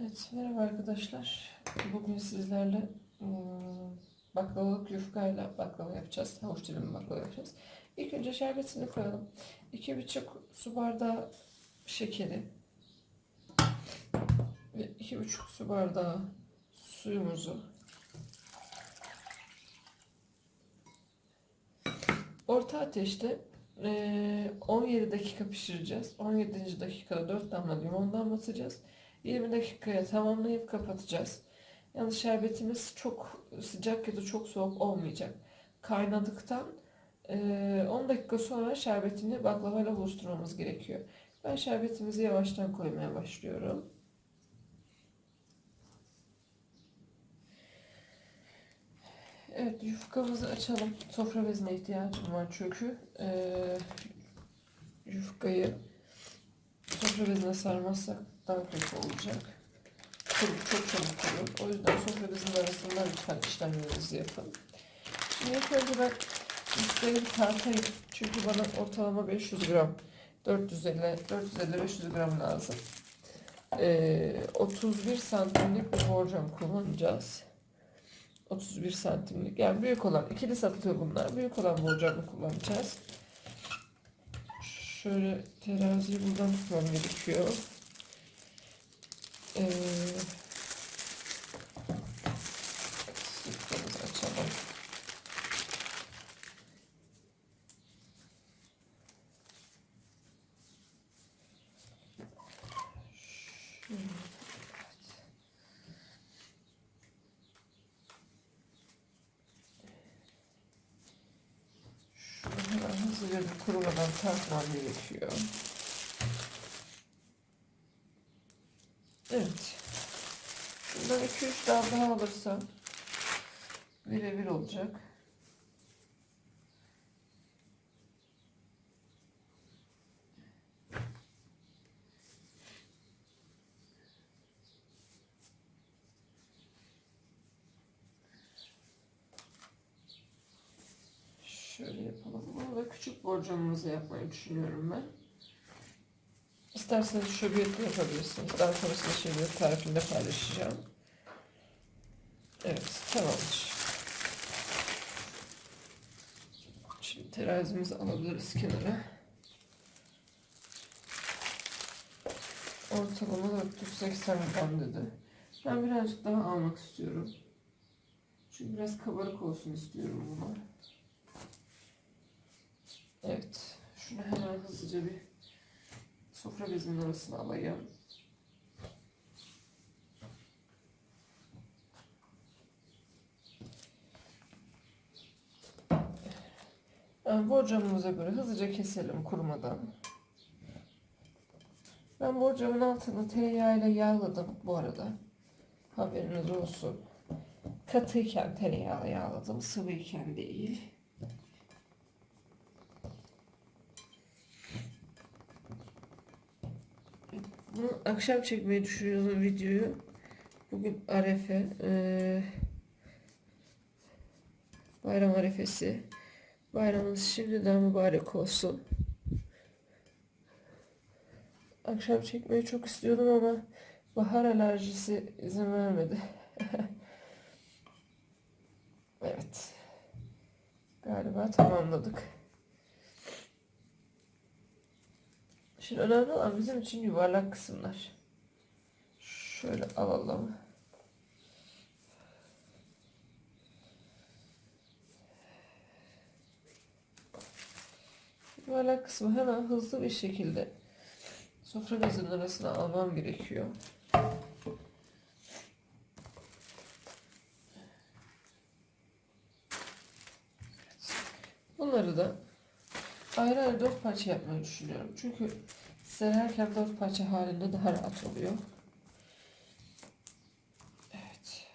Evet, merhaba arkadaşlar. Bugün sizlerle ıı, baklavalık yufkayla baklava yapacağız. Havuç dilimi baklava yapacağız. İlk önce şerbetini koyalım. 2,5 su bardağı şekeri ve 2,5 su bardağı suyumuzu orta ateşte eee, 17 dakika pişireceğiz. 17. dakikada 4 damla limon damlatacağız. 20 dakikaya tamamlayıp kapatacağız. Yalnız şerbetimiz çok sıcak ya da çok soğuk olmayacak. Kaynadıktan eee, 10 dakika sonra şerbetini baklavayla buluşturmamız gerekiyor. Ben şerbetimizi yavaştan koymaya başlıyorum. Evet yufkamızı açalım. Sofra bezine ihtiyacım var çünkü eee yufkayı sofra bezine sarmazsak daha kötü olacak. Çabuk, çok çabuk kurur. O yüzden sofra bezinin arasında lütfen işlemlerinizi yapın. Şimdi ilk önce ben bir tartayım. Çünkü bana ortalama 500 gram 450 450-500 gram lazım. Ee, 31 santimlik bir borcam kullanacağız. 31 santimlik. Yani büyük olan ikili satılıyor bunlar. Büyük olan borcamı kullanacağız. Şöyle teraziyi buradan tutmam gerekiyor. Şunu hemen hızlıca bir kurumadan tartmam gerekiyor. Evet. Şundan 2-3 dal daha alırsam birebir olacak. Şöyle yapalım. Bunu da küçük borcamımızı yapmayı düşünüyorum ben. İsterseniz şöbiyet yapabilirsiniz. Daha sonrasında şöbiyet tarifinde paylaşacağım. Evet, tamamdır. Şimdi terazimizi alabiliriz kenara. Ortalama 480 gram dedi. Ben birazcık daha almak istiyorum. Çünkü biraz kabarık olsun istiyorum bunu. Evet. Şunu hemen hızlıca bir sofra bezinin arasına alayım. Borcamımıza göre hızlıca keselim kurumadan. Ben borcamın altını tereyağıyla yağladım bu arada. Haberiniz olsun. Katıyken tereyağıyla yağladım, sıvıyken değil. Bunu akşam çekmeyi düşünüyorum videoyu. Bugün Arefe. eee, bayram arefesi. Bayramınız şimdiden mübarek olsun. Akşam çekmeyi çok istiyordum ama bahar alerjisi izin vermedi. evet. Galiba tamamladık. Şimdi önemli olan bizim için yuvarlak kısımlar. Şöyle alalım. Yuvarlak kısmı hemen hızlı bir şekilde sofra bezinin arasına almam gerekiyor. Bunları da ayrı ayrı dört parça yapmayı düşünüyorum. Çünkü sererken dört parça halinde daha rahat oluyor. Evet.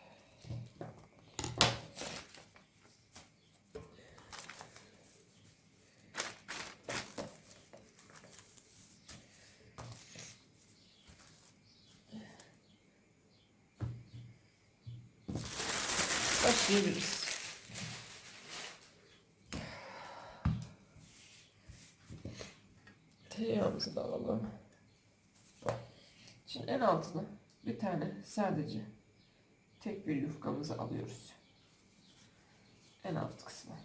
Başlayabiliriz. Tereyağımızı da alalım. Şimdi en altına bir tane sadece tek bir yufkamızı alıyoruz. En alt kısmı.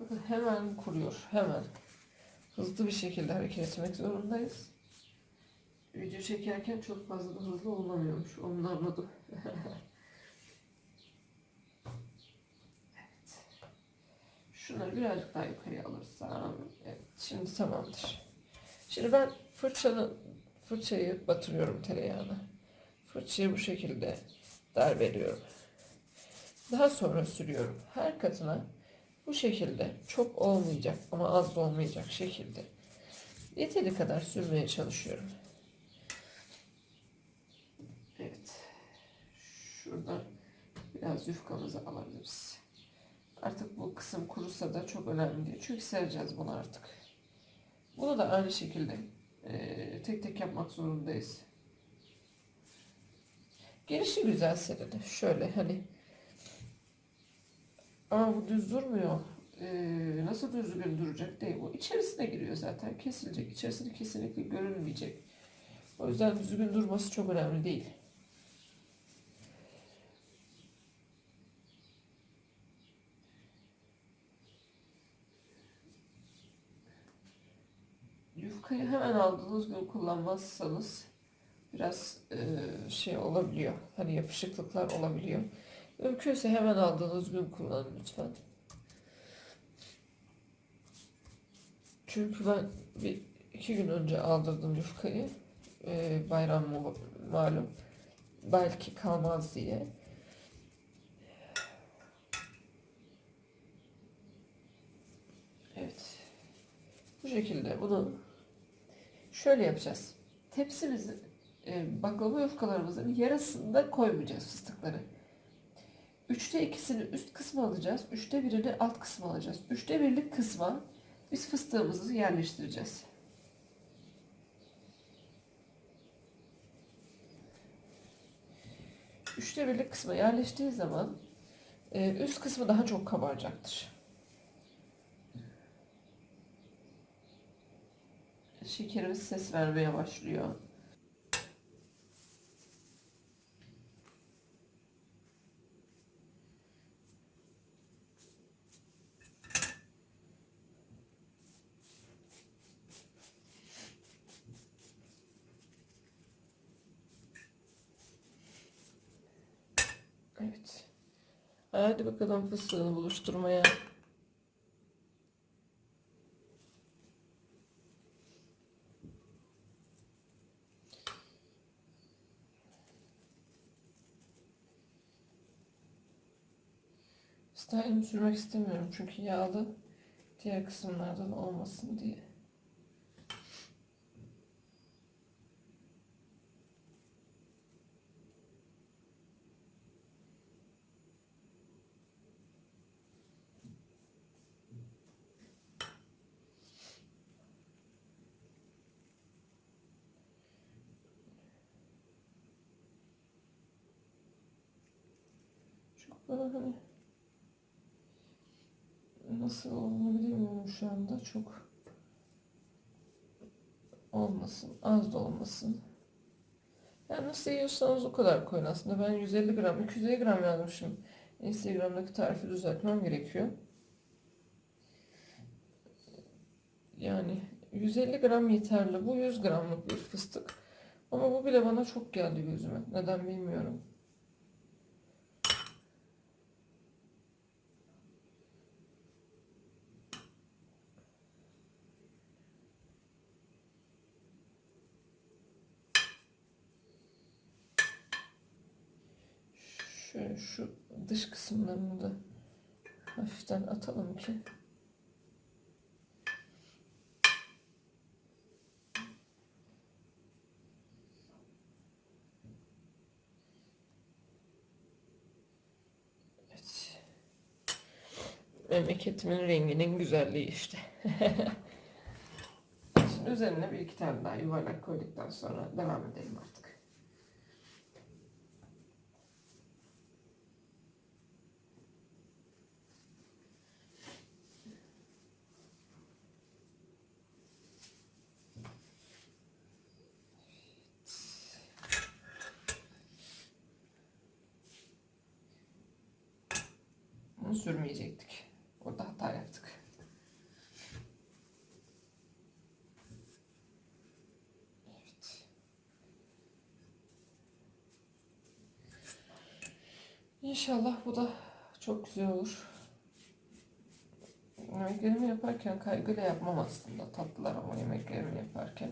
Bakın hemen kuruyor. Hemen. Hızlı bir şekilde hareket etmek zorundayız. Video çekerken çok fazla hızlı olunamıyormuş. Onu anladım. evet. Şunları birazcık daha yukarıya alırsam. Evet. Şimdi tamamdır. Şimdi ben fırçanı, fırçayı batırıyorum tereyağına. Fırçayı bu şekilde dar veriyorum. Daha sonra sürüyorum. Her katına bu şekilde çok olmayacak ama az da olmayacak şekilde yeteri kadar sürmeye çalışıyorum. Evet. Şuradan biraz yufkamızı alabiliriz. Artık bu kısım kurusa da çok önemli değil. Çünkü sereceğiz bunu artık. Bunu da aynı şekilde eee, tek tek yapmak zorundayız. Gelişi güzel serili. Şöyle hani ama bu düz durmuyor. Ee, nasıl düzgün duracak değil bu. İçerisine giriyor zaten. Kesilecek. İçerisinde kesinlikle görünmeyecek. O yüzden düzgün durması çok önemli değil. Yufkayı hemen aldığınız gün kullanmazsanız biraz e, şey olabiliyor. Hani yapışıklıklar olabiliyor. Mümkünse hemen aldığınız gün kullanın lütfen. Çünkü ben bir iki gün önce aldırdım yufkayı. Ee, bayram malum. Belki kalmaz diye. Evet. Bu şekilde bunu şöyle yapacağız. Tepsimizi e, baklava yufkalarımızın yarısında koymayacağız fıstıkları. Üçte ikisini üst kısma alacağız. Üçte birini alt kısma alacağız. Üçte birlik kısma biz fıstığımızı yerleştireceğiz. Üçte birlik kısma yerleştiği zaman e, üst kısmı daha çok kabaracaktır. Şekerimiz ses vermeye başlıyor. Evet. Hadi bakalım fıstığını buluşturmaya. Style'ımı sürmek istemiyorum çünkü yağlı diğer kısımlardan olmasın diye. Çok böyle hani nasıl olduğunu bilemiyorum şu anda? Çok olmasın az da olmasın. Yani nasıl yiyorsanız o kadar koyun aslında. Ben 150 gram 250 gram yazmışım. Instagram'daki tarifi düzeltmem gerekiyor. Yani 150 gram yeterli. Bu 100 gramlık bir fıstık. Ama bu bile bana çok geldi gözüme. Neden bilmiyorum Şöyle şu dış kısımlarını da hafiften atalım ki. Evet. Memleketimin renginin güzelliği işte. Şimdi üzerine bir iki tane daha yuvarlak koyduktan sonra devam edelim artık. İnşallah bu da çok güzel olur. Yemeklerimi yaparken kaygıyla yapmam aslında tatlılar ama yemeklerimi yaparken.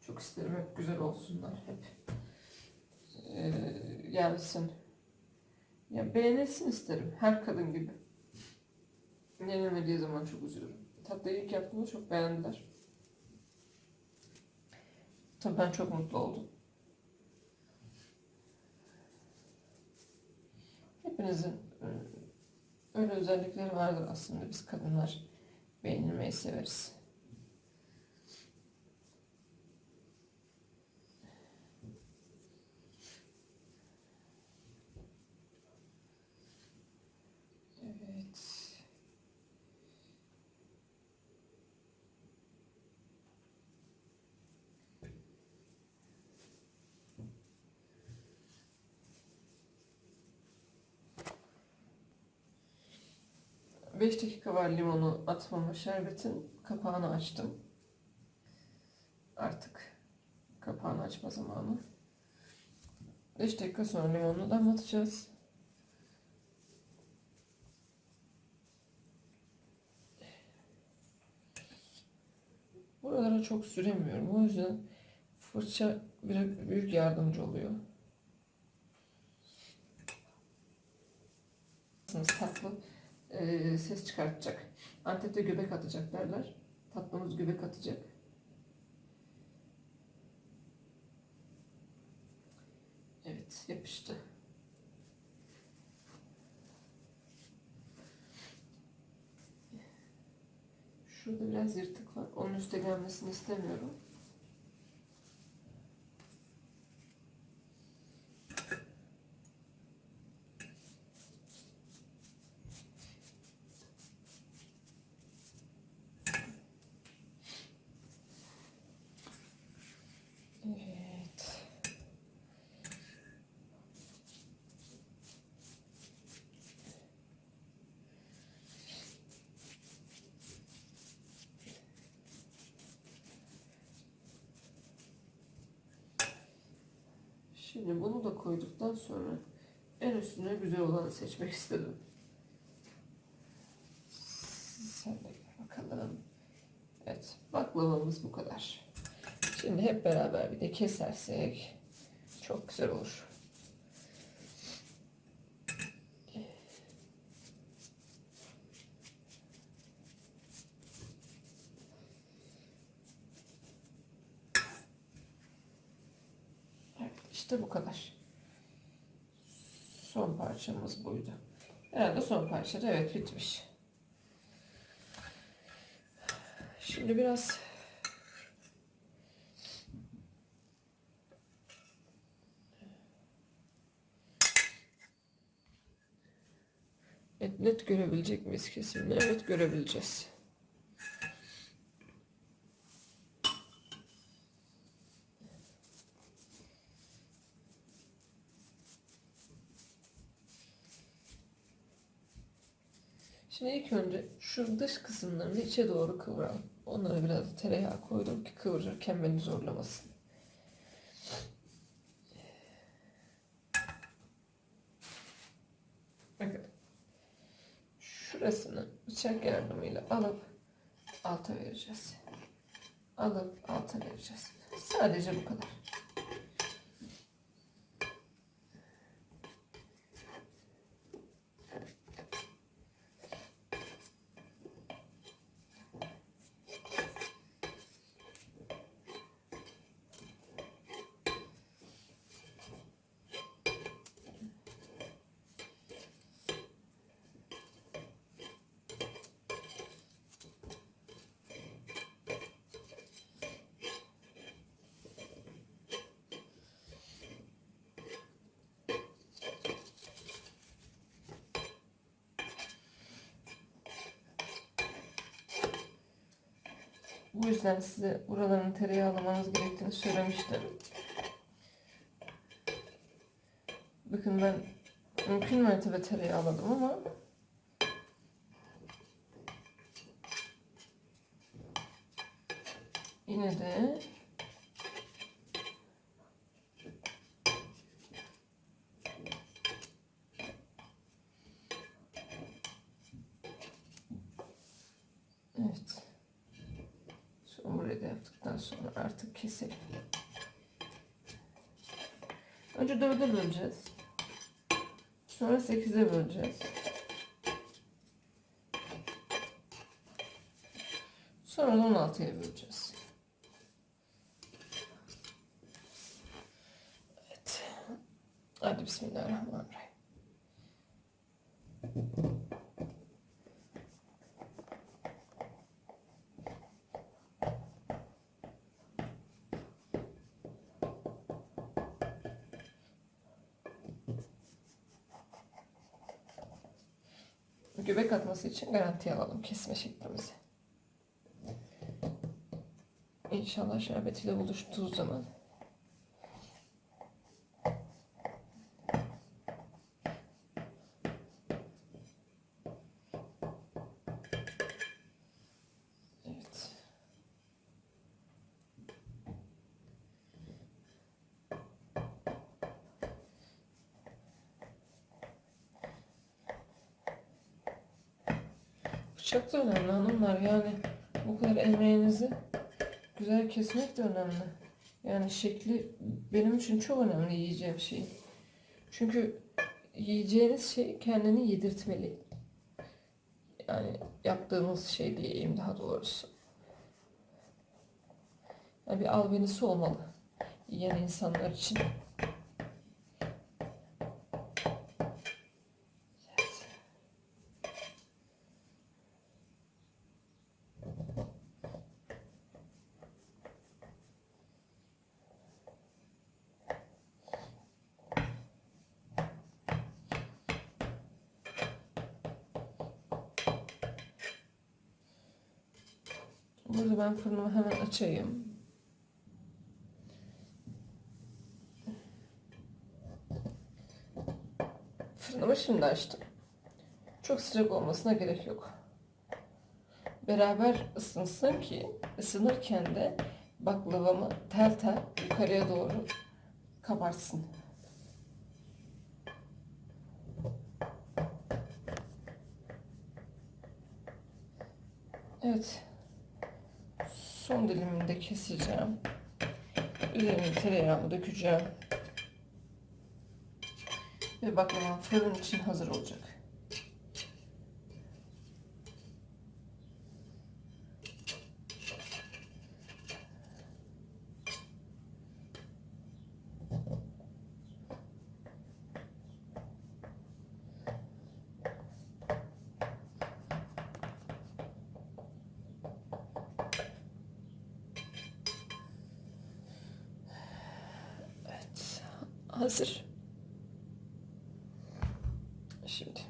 Çok isterim hep güzel olsunlar hep. Ee, gelsin. Ya beğenilsin isterim her kadın gibi. Yenilmediği zaman çok üzülürüm. Tatlıyı ilk yaptığımda çok beğendiler. Tabii ben çok mutlu oldum. Hepinizin e, öyle özellikleri vardır aslında. Biz kadınlar beğenilmeyi severiz. 5 dakika var limonu atmama şerbetin. Kapağını açtım. Artık kapağını açma zamanı. 5 dakika sonra limonunu damlatacağız. Buralara çok süremiyorum. O yüzden fırça bir büyük yardımcı oluyor. Tatlı e, ses çıkartacak. Antep'te göbek atacak derler. Tatlımız göbek atacak. Evet yapıştı. Şurada biraz yırtık var. Onun üste gelmesini istemiyorum. Şimdi bunu da koyduktan sonra en üstüne güzel olanı seçmek istedim. Sen de bakalım. Evet, baklavamız bu kadar. Şimdi hep beraber bir de kesersek çok güzel olur. Evet, işte bu kadar. Son parçamız buydu. Herhalde son parça da evet bitmiş. Şimdi biraz Evet, net görebilecek miyiz kesimini? Evet görebileceğiz. Şimdi ilk önce şu dış kısımlarını içe doğru kıvıralım. Onlara biraz tereyağı koydum ki kıvırırken beni zorlamasın. Bakın. Şurasını bıçak yardımıyla alıp alta vereceğiz. Alıp alta vereceğiz. Sadece bu kadar. Bu yüzden size buraların tereyağlamanız gerektiğini söylemiştim. Bakın ben Mümkün mertebe tereyağı alalım ama yine de Evet. Son burayı da yaptıktan sonra artık keselim. Önce dörde böleceğiz. Sonra sekize böleceğiz. Sonra da 16'ya böleceğiz. Evet. Hadi Bismillahirrahmanirrahim. Göbek atması için garantiye alalım kesme şeklimizi. İnşallah şerbetiyle buluştuğu zaman Evet. Bıçak da önemli hanımlar yani bu kadar emeğinizi güzel kesmek de önemli. Yani şekli benim için çok önemli yiyeceğim şey. Çünkü yiyeceğiniz şey kendini yedirtmeli. Yani yaptığımız şey diyeyim daha doğrusu. Yani bir albenisi olmalı yiyen insanlar için. Burada ben fırınımı hemen açayım. Fırınımı şimdi açtım. Çok sıcak olmasına gerek yok. Beraber ısınsın ki ısınırken de baklavamı tel tel yukarıya doğru kabartsın. Evet. Son dilimini de keseceğim. Üzerine tereyağımı dökeceğim. Ve baklavam fırın için hazır olacak. Evet. Hazır. Şimdi.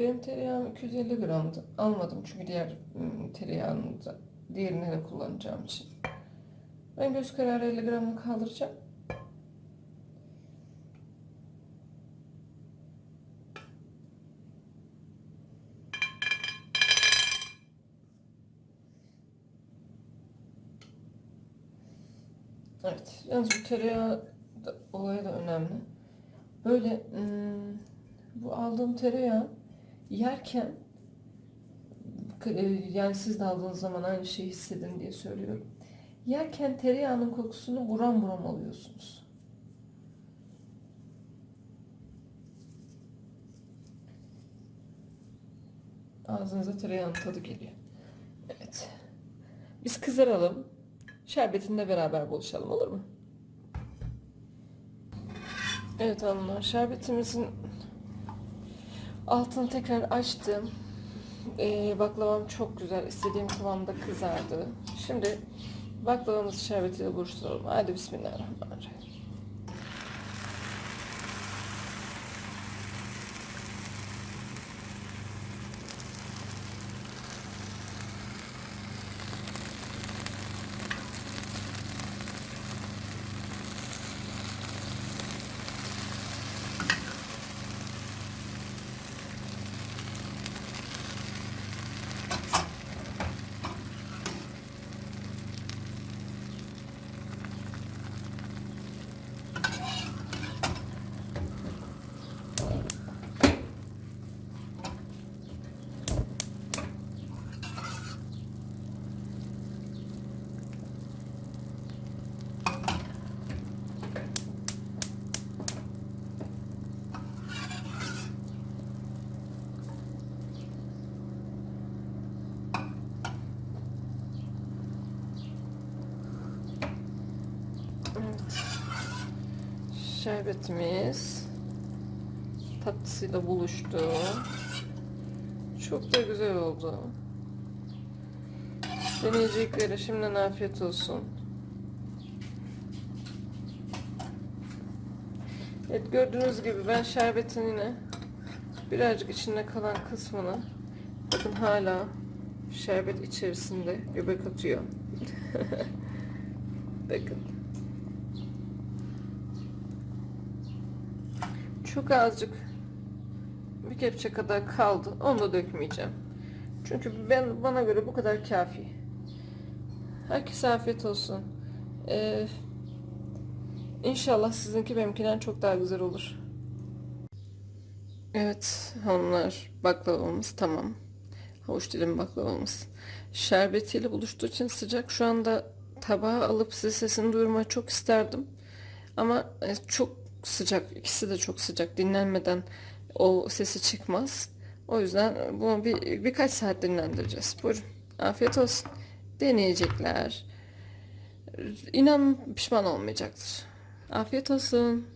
Benim tereyağım 250 gramdı. Almadım çünkü diğer ım, tereyağını da diğerini de kullanacağım için. Ben göz kararı 50 gramını kaldıracağım. Evet. Yalnız bu tereyağı da, olayı da önemli. Böyle ım, bu aldığım tereyağı yerken e, yani siz de aldığınız zaman aynı şeyi hissedin diye söylüyorum. Yerken tereyağının kokusunu buram buram alıyorsunuz. Ağzınıza tereyağının tadı geliyor. Evet. Biz kızaralım. Şerbetinde beraber buluşalım olur mu? Evet hanımlar şerbetimizin altını tekrar açtım. Ee, baklavam çok güzel istediğim kıvamda kızardı. Şimdi baklavamızı şerbetiyle buluşturalım. Hadi bismillahirrahmanirrahim. Şerbetimiz tatlısıyla buluştu. Çok da güzel oldu. Deneyeceklere şimdiden afiyet olsun. Evet gördüğünüz gibi ben şerbetin yine birazcık içinde kalan kısmını bakın hala şerbet içerisinde göbek atıyor. bakın. Çok azıcık bir kepçe kadar kaldı. Onu da dökmeyeceğim. Çünkü ben bana göre bu kadar kafi. Herkese afiyet olsun. Ee, inşallah sizinki benimkinden çok daha güzel olur. Evet hanımlar baklavamız tamam. Havuç dilim baklavamız. Şerbetiyle buluştuğu için sıcak. Şu anda tabağa alıp size sesini duyurmayı çok isterdim. Ama e, çok sıcak. İkisi de çok sıcak. Dinlenmeden o sesi çıkmaz. O yüzden bunu bir, birkaç saat dinlendireceğiz. Buyurun. Afiyet olsun. Deneyecekler. İnan pişman olmayacaktır. Afiyet olsun.